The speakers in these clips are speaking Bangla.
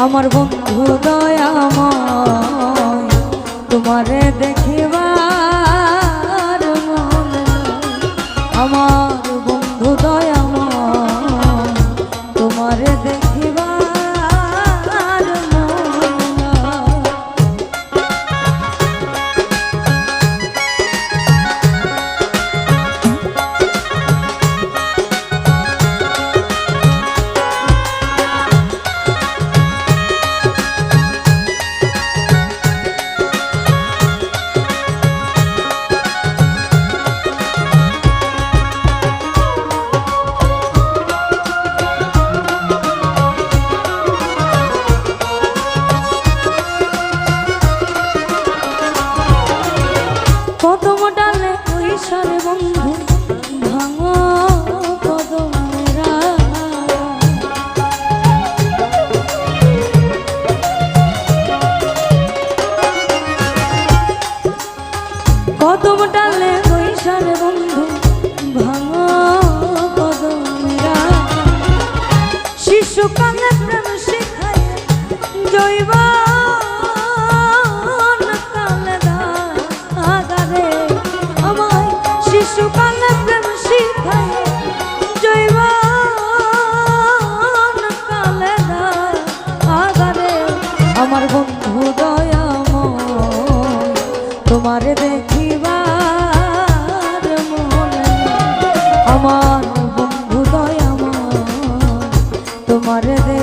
আমার বন্ধু দয়াম তোমারে দেখিবার আমার বন্ধু দয়াম তোমারে দেখ আমার বন্ধু আমার তোমার দে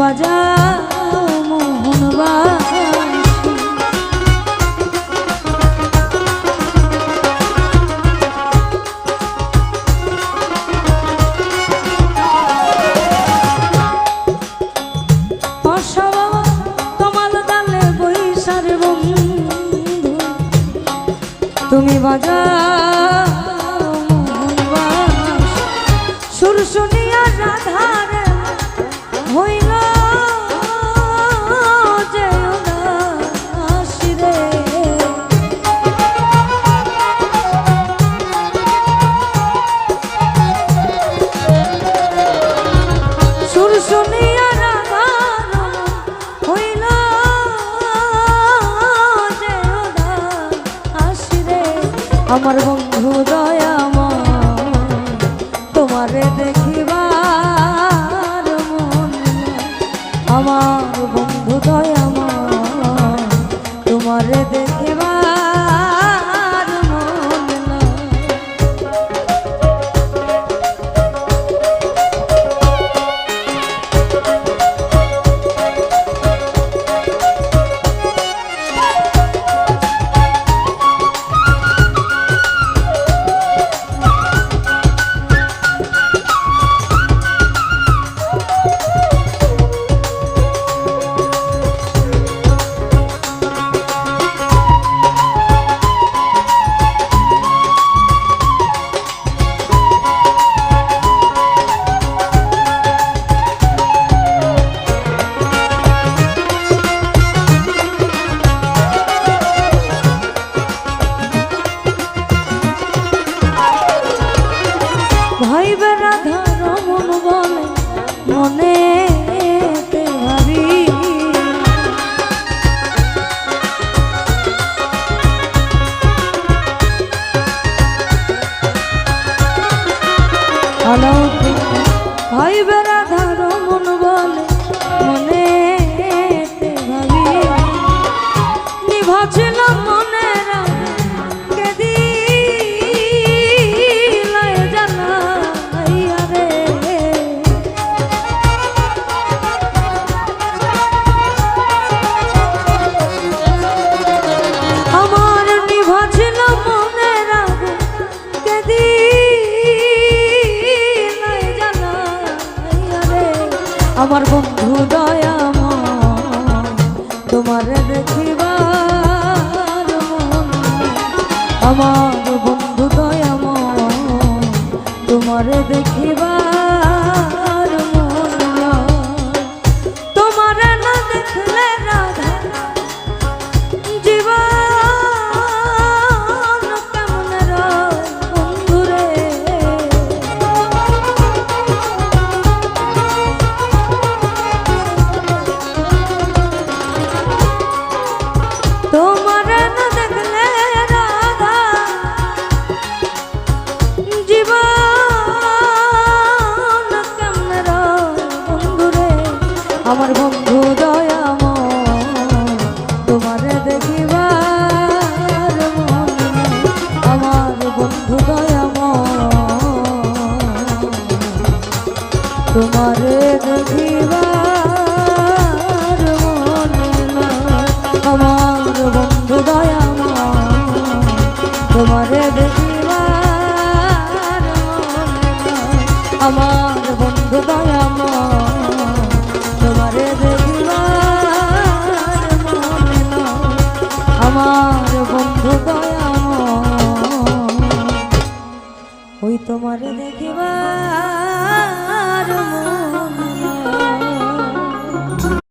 বাজাও মোহন তুমি বাজা মোহন সুর শুনিয়া রাধা আমার মনে আমার বন্ধু দয়াম তোমার দেখিবার আমার বন্ধু দয়াম তোমার দেখিব